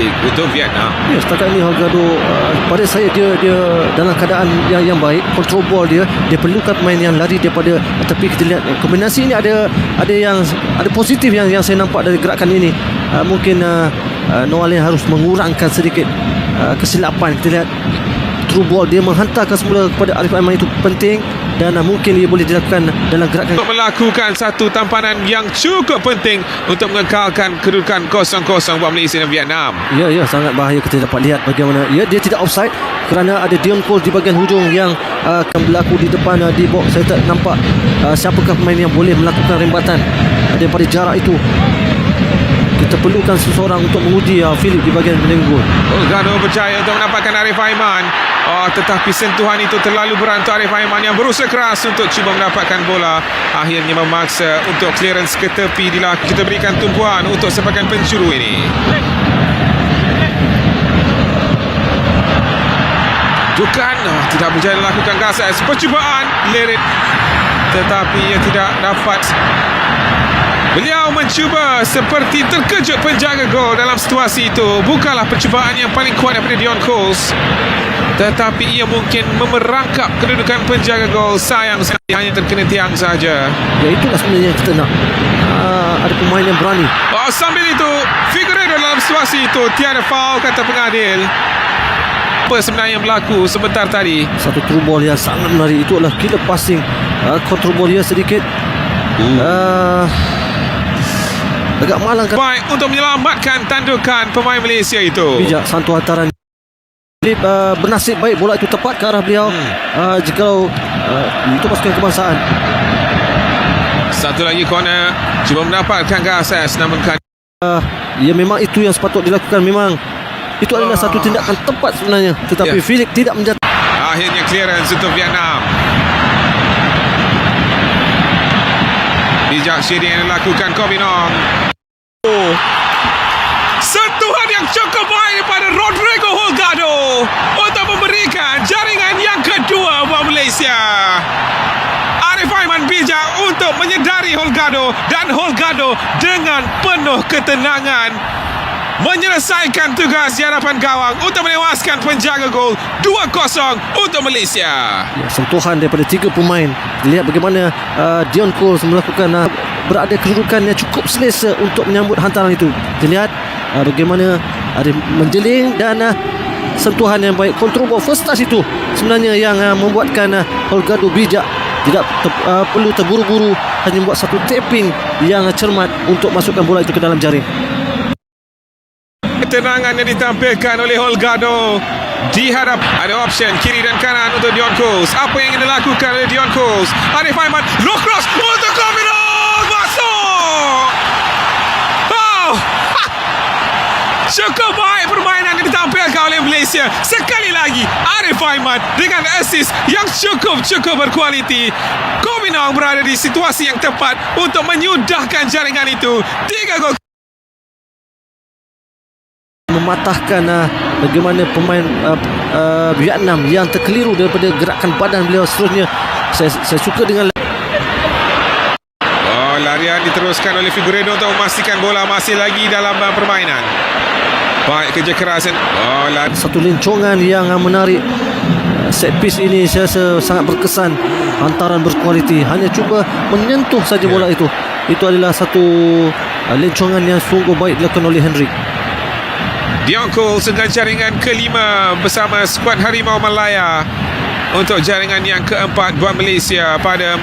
kick untuk Vietnam. Ya, setakat ini Holgado uh, pada saya dia dia dalam keadaan yang yang baik, control ball dia, dia perlukan pemain yang lari daripada tepi kita lihat kombinasi ini ada ada yang ada positif yang yang saya nampak dari gerakan ini. Uh, mungkin uh, uh, Noalin harus mengurangkan sedikit uh, kesilapan kita lihat through ball dia menghantarkan semula kepada Arif Aiman itu penting dan uh, mungkin dia boleh dilakukan dalam gerakan Untuk melakukan satu tampanan yang cukup penting untuk mengekalkan kedudukan 0-0 buat Malaysia dan Vietnam. Ya, ya sangat bahaya kita dapat lihat bagaimana ya dia tidak offside kerana ada Dion Cole di bahagian hujung yang uh, akan berlaku di depan uh, di box. Saya tak nampak uh, siapakah pemain yang boleh melakukan rembatan daripada jarak itu. Kita perlukan seseorang untuk menguji uh, Philip di bahagian penengah gol. Olgado berjaya untuk mendapatkan Arif Aiman. Oh, tetapi sentuhan itu terlalu berat untuk Arif Aiman yang berusaha keras untuk cuba mendapatkan bola. Akhirnya memaksa untuk clearance ke tepi bila kita berikan tumpuan untuk sepakan pencuru ini. Dukan oh, tidak berjaya melakukan gases. Percubaan lirik tetapi ia tidak dapat Beliau mencuba seperti terkejut penjaga gol dalam situasi itu. Bukanlah percubaan yang paling kuat daripada Dion Coles. Tetapi ia mungkin memerangkap kedudukan penjaga gol. Sayang sekali hanya terkena tiang saja. Ya itulah sebenarnya yang kita nak. Uh, ada pemain yang berani. Oh, sambil itu, Figueredo dalam situasi itu tiada foul kata pengadil. Apa sebenarnya yang berlaku sebentar tadi? Satu ball yang sangat menarik itu adalah killer passing. Uh, control ball dia sedikit uh, agak malang kan. Baik untuk menyelamatkan tandukan pemain Malaysia itu. bijak santu hantaran Philip uh, bernasib baik bola itu tepat ke arah beliau Hmm. uh, jika uh, itu pasukan kebangsaan Satu lagi corner. Cuba mendapatkan gases namun kan uh, ya memang itu yang sepatut dilakukan memang itu adalah Ah. satu tindakan tepat sebenarnya tetapi Ya. Philip tidak menjatuh Akhirnya clearance untuk Vietnam. Bijak Syirin yang dilakukan Kobinong. Sentuhan yang cukup baik daripada Rodrigo Holgado untuk memberikan jaringan yang kedua buat Malaysia. Arif Aiman bijak untuk menyedari Holgado dan Holgado dengan penuh ketenangan menyelesaikan tugas di hadapan gawang untuk menewaskan penjaga gol 2-0 untuk Malaysia. ya, sentuhan daripada tiga pemain. Lihat bagaimana uh, Dion Cole melakukan uh, berada kedudukan yang cukup selesa untuk menyambut hantaran itu. Kita lihat uh, bagaimana ada menjeling dan uh, sentuhan yang baik. Control ball first touch itu sebenarnya yang uh, membuatkan uh, Holgado bijak. Tidak ter, uh, perlu terburu-buru hanya buat satu tapping yang uh, cermat untuk masukkan bola itu ke dalam jaring Ketenangan yang ditampilkan oleh Holgado di hadap ada option kiri dan kanan untuk Dion Coles. Apa yang ingin dilakukan oleh Dion Coles? Arif Aiman low cross untuk Kominong masuk. Oh. Ha! Cukup baik permainan yang ditampilkan oleh Malaysia. Sekali lagi Arif Aiman dengan assist yang cukup-cukup berkualiti. Kominong berada di situasi yang tepat untuk menyudahkan jaringan itu. Tiga gol mematahkan uh, bagaimana pemain uh, uh, Vietnam yang terkeliru daripada gerakan badan beliau seterusnya saya, saya suka dengan Oh, larian diteruskan oleh Figueredo untuk memastikan bola masih lagi dalam uh, permainan. Baik kerja keras. Oh, lari. satu lencongan yang uh, menarik set piece ini saya rasa sangat berkesan hantaran berkualiti hanya cuba menyentuh saja bola itu itu adalah satu uh, lencongan yang sungguh baik dilakukan oleh Henry Dion Cole dengan jaringan kelima bersama skuad Harimau Malaya untuk jaringan yang keempat buat Malaysia pada